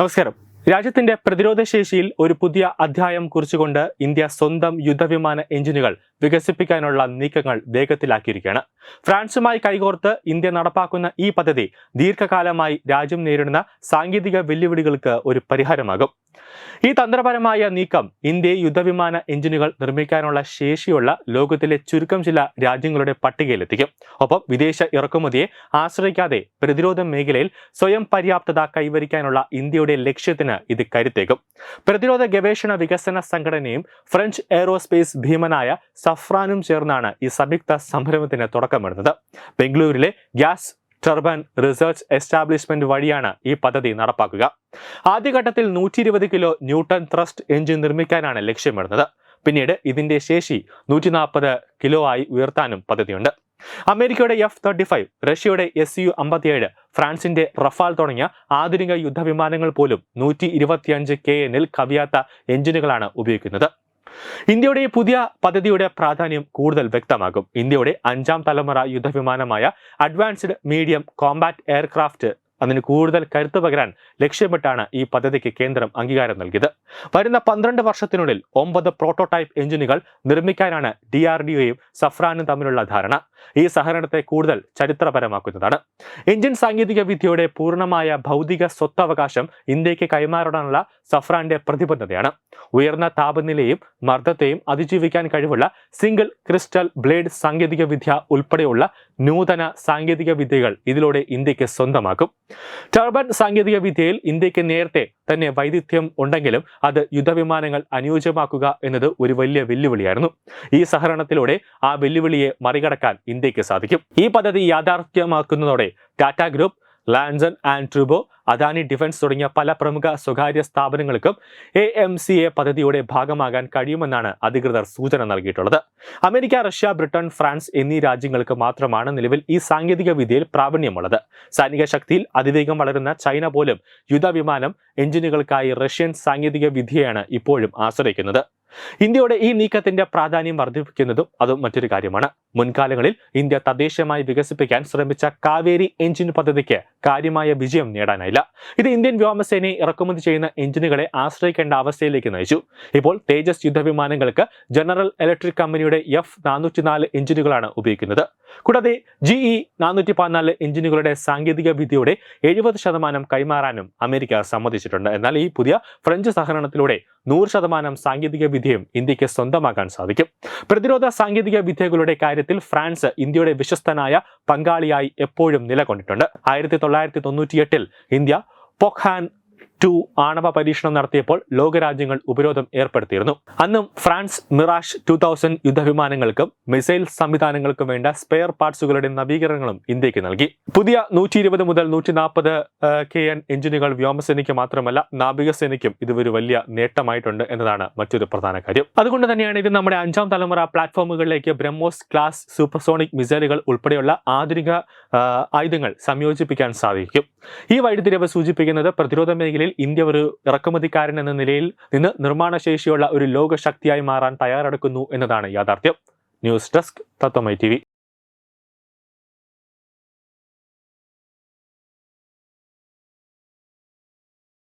നമസ്കാരം. രാജ്യത്തിന്റെ പ്രതിരോധ ശേഷിയിൽ ഒരു പുതിയ അധ്യായം കുറിച്ചുകൊണ്ട് ഇന്ത്യ സ്വന്തം യുദ്ധവിമാന എഞ്ചിനുകൾ വികസിപ്പിക്കാനുള്ള നീക്കങ്ങൾ വേഗത്തിലാക്കിയിരിക്കുകയാണ്. ഫ്രാൻസുമായി കൈകോർത്ത് ഇന്ത്യ നടപ്പാക്കുന്ന ഈ പദ്ധതി ദീർഘകാലമായി രാജ്യം നേരിടുന്ന സാങ്കേതിക വെല്ലുവിളികൾക്ക് ഒരു പരിഹാരമാകും. ഈ തന്ത്രപരമായ നീക്കം ഇന്ത്യയെ യുദ്ധവിമാന എഞ്ചിനുകൾ നിർമ്മിക്കാനുള്ള ശേഷിയുള്ള ലോകത്തിലെ ചുരുക്കം ചില രാജ്യങ്ങളുടെ പട്ടികയിലെത്തിക്കും. ഒപ്പം വിദേശ ഇറക്കുമതിയെ ആശ്രയിക്കാതെ പ്രതിരോധ മേഖലയിൽ സ്വയം പര്യാപ്തത കൈവരിക്കാനുള്ള ഇന്ത്യയുടെ ലക്ഷ്യത്തിന് ഇത് കരുത്തേക്കും പ്രതിരോധ ഗവേഷണ വികസന സംഘടനയും ഫ്രഞ്ച് എയറോസ്പേസ് ഭീമനായ സഫ്രാനും ചേർന്നാണ് ഈ സംയുക്ത സംരംഭത്തിന് തുടക്കമിടുന്നത്. ബംഗളൂരിലെ ഗ്യാസ് ടർബൻ റിസർച്ച് എസ്റ്റാബ്ലിഷ്മെന്റ് വഴിയാണ് ഈ പദ്ധതി നടപ്പാക്കുക. ആദ്യഘട്ടത്തിൽ നൂറ്റി ഇരുപത് കിലോ ന്യൂട്ടൺ ത്രസ്റ്റ് എഞ്ചിൻ നിർമ്മിക്കാനാണ് ലക്ഷ്യമിടുന്നത്. പിന്നീട് ഇതിന്റെ ശേഷി നൂറ്റി നാൽപ്പത് കിലോ ആയി ഉയർത്താനും പദ്ധതിയുണ്ട്. അമേരിക്കയുടെ എഫ് തേർട്ടി ഫൈവ് റഷ്യയുടെ എസ് യു അമ്പത്തിയേഴ് ഫ്രാൻസിന്റെ റഫാൽ തുടങ്ങിയ ആധുനിക യുദ്ധവിമാനങ്ങൾ പോലും നൂറ്റി ഇരുപത്തിയഞ്ച് കെ എന്നിൽ കവിയാത്ത എഞ്ചിനുകളാണ് ഉപയോഗിക്കുന്നത്. ഇന്ത്യയുടെ പുതിയ പദ്ധതിയുടെ പ്രാധാന്യം കൂടുതൽ വ്യക്തമാകും. ഇന്ത്യയുടെ അഞ്ചാം തലമുറ യുദ്ധവിമാനമായ അഡ്വാൻസ്ഡ് മീഡിയം കോമ്പാറ്റ് എയർക്രാഫ്റ്റ് അതിന് കൂടുതൽ കരുത്ത് പകരാൻ ലക്ഷ്യമിട്ടാണ് ഈ പദ്ധതിക്ക് കേന്ദ്രം അംഗീകാരം നൽകിയത്. വരുന്ന പന്ത്രണ്ട് വർഷത്തിനുള്ളിൽ ഒമ്പത് പ്രോട്ടോടൈപ്പ് എഞ്ചിനുകൾ നിർമ്മിക്കാനാണ് ഡി ആർ ഡി ഒയും സഫ്രാനും തമ്മിലുള്ള ധാരണ. ഈ സഹകരണത്തെ കൂടുതൽ ചരിത്രപരമാക്കുന്നതാണ്. ഇന്ത്യൻ സാങ്കേതിക വിദ്യയുടെ പൂർണമായ ഭൗതിക സ്വത്തവകാശം ഇന്ത്യയ്ക്ക് കൈമാറാനുള്ള സഫ്രാന്റെ പ്രതിബദ്ധതയാണ്. ഉയർന്ന താപനിലയും മർദ്ദത്തെയും അതിജീവിക്കാൻ കഴിവുള്ള സിംഗിൾ ക്രിസ്റ്റൽ ബ്ലേഡ് സാങ്കേതിക വിദ്യ ഉൾപ്പെടെയുള്ള നൂതന സാങ്കേതിക വിദ്യകൾ ഇതിലൂടെ ഇന്ത്യയ്ക്ക് സ്വന്തമാക്കും. ടർബൻ സാങ്കേതിക വിദ്യയിൽ ഇന്ത്യയ്ക്ക് നേരത്തെ തന്നെ വൈദിധ്യം ഉണ്ടെങ്കിലും അത് യുദ്ധവിമാനങ്ങൾ അനുയോജ്യമാക്കുക എന്നത് ഒരു വലിയ വെല്ലുവിളിയായിരുന്നു. ഈ സഹകരണത്തിലൂടെ ആ വെല്ലുവിളിയെ മറികടക്കാൻ ഇന്ത്യയ്ക്ക് സാധിക്കും. ഈ പദ്ധതി യാഥാർത്ഥ്യമാക്കുന്നതോടെ ടാറ്റ ഗ്രൂപ്പ് ലാൻസൺ ആൻഡ് ട്രിബോ അദാനി ഡിഫൻസ് തുടങ്ങിയ പല പ്രമുഖ സ്വകാര്യ സ്ഥാപനങ്ങൾക്കും എ എം സി എ പദ്ധതിയുടെ ഭാഗമാകാൻ കഴിയുമെന്നാണ് അധികൃതർ സൂചന നൽകിയിട്ടുള്ളത്. അമേരിക്ക റഷ്യ ബ്രിട്ടൻ ഫ്രാൻസ് എന്നീ രാജ്യങ്ങൾക്ക് മാത്രമാണ് നിലവിൽ ഈ സാങ്കേതിക വിദ്യയിൽ പ്രാവീണ്യമുള്ളത്. സൈനിക ശക്തിയിൽ അതിവേഗം വളരുന്ന ചൈന പോലും യുദ്ധവിമാനം എഞ്ചിനുകൾക്കായി റഷ്യൻ സാങ്കേതിക വിദ്യയാണ് ഇപ്പോഴും ആശ്രയിക്കുന്നത്. ഇന്ത്യയുടെ ഈ നീക്കത്തിന്റെ പ്രാധാന്യം വർദ്ധിപ്പിക്കുന്നതും അതും മറ്റൊരു കാര്യമാണ്. മുൻകാലങ്ങളിൽ ഇന്ത്യ തദ്ദേശീയമായി വികസിപ്പിക്കാൻ ശ്രമിച്ച കാവേരി എഞ്ചിൻ പദ്ധതിക്ക് കാര്യമായ വിജയം നേടാനായില്ല. ഇത് ഇന്ത്യൻ വ്യോമസേനയെ ഇറക്കുമതി ചെയ്യുന്ന എഞ്ചിനുകളെ ആശ്രയിക്കേണ്ട അവസ്ഥയിലേക്ക് നയിച്ചു. ഇപ്പോൾ തേജസ് യുദ്ധവിമാനങ്ങൾക്ക് ജനറൽ ഇലക്ട്രിക് കമ്പനിയുടെ എഫ് നാനൂറ്റിനാല് എഞ്ചിനുകളാണ് ഉപയോഗിക്കുന്നത്. കൂടാതെ ജിഇ നാനൂറ്റി പതിനാല് എഞ്ചിനുകളുടെ സാങ്കേതിക വിദ്യയുടെ എഴുപത് ശതമാനം കൈമാറാനും അമേരിക്ക സമ്മതിച്ചിട്ടുണ്ട്. എന്നാൽ ഈ പുതിയ ഫ്രഞ്ച് സഹകരണത്തിലൂടെ നൂറ് ശതമാനം സാങ്കേതിക വിദ്യയും ഇന്ത്യയ്ക്ക് സ്വന്തമാക്കാൻ സാധിക്കും. പ്രതിരോധ സാങ്കേതിക വിദ്യകളുടെ കാര്യത്തിൽ ഫ്രാൻസ് ഇന്ത്യയുടെ വിശ്വസ്തനായ പങ്കാളിയായി എപ്പോഴും നിലകൊണ്ടിട്ടുണ്ട്. ആയിരത്തി തൊള്ളായിരത്തി തൊണ്ണൂറ്റിയെട്ടിൽ ഇന്ത്യ പൊഖാൻ ടു ആണവ പരീക്ഷണം നടത്തിയപ്പോൾ ലോകരാജ്യങ്ങൾ ഉപരോധം ഏർപ്പെടുത്തിയിരുന്നു. അന്നും ഫ്രാൻസ് മിറാഷ് ടു തൗസൻഡ് യുദ്ധവിമാനങ്ങൾക്കും മിസൈൽ സംവിധാനങ്ങൾക്കും വേണ്ട സ്പെയർ പാർട്സുകളുടെ നവീകരണങ്ങളും ഇന്ത്യയ്ക്ക് നൽകി. പുതിയ നൂറ്റി ഇരുപത് മുതൽ നൂറ്റി നാൽപ്പത് കെ എൻ എഞ്ചിനുകൾ വ്യോമസേനയ്ക്ക് മാത്രമല്ല നാവികസേനയ്ക്കും ഇത് ഒരു വലിയ നേട്ടമായിട്ടുണ്ട് എന്നതാണ് മറ്റൊരു പ്രധാന കാര്യം. അതുകൊണ്ട് തന്നെയാണ് ഇത് നമ്മുടെ അഞ്ചാം തലമുറ പ്ലാറ്റ്ഫോമുകളിലേക്ക് ബ്രഹ്മോസ് ക്ലാസ് സൂപ്പർസോണിക് മിസൈലുകൾ ഉൾപ്പെടെയുള്ള ആധുനിക ആയുധങ്ങൾ സംയോജിപ്പിക്കാൻ സാധിക്കും. ഈ വഴിത്തിരിവ് സൂചിപ്പിക്കുന്നത് പ്രതിരോധ മേഖലയിൽ ഇന്ത്യ ഒരു ഇറക്കുമതിക്കാരൻ എന്ന നിലയിൽ നിന്ന് നിർമ്മാണ ശേഷിയുള്ള ഒരു ലോകശക്തിയായി മാറാൻ തയ്യാറെടുക്കുന്നു എന്നതാണ് യാഥാർത്ഥ്യം. ന്യൂസ് ഡെസ്ക് തത്വമൈ ടി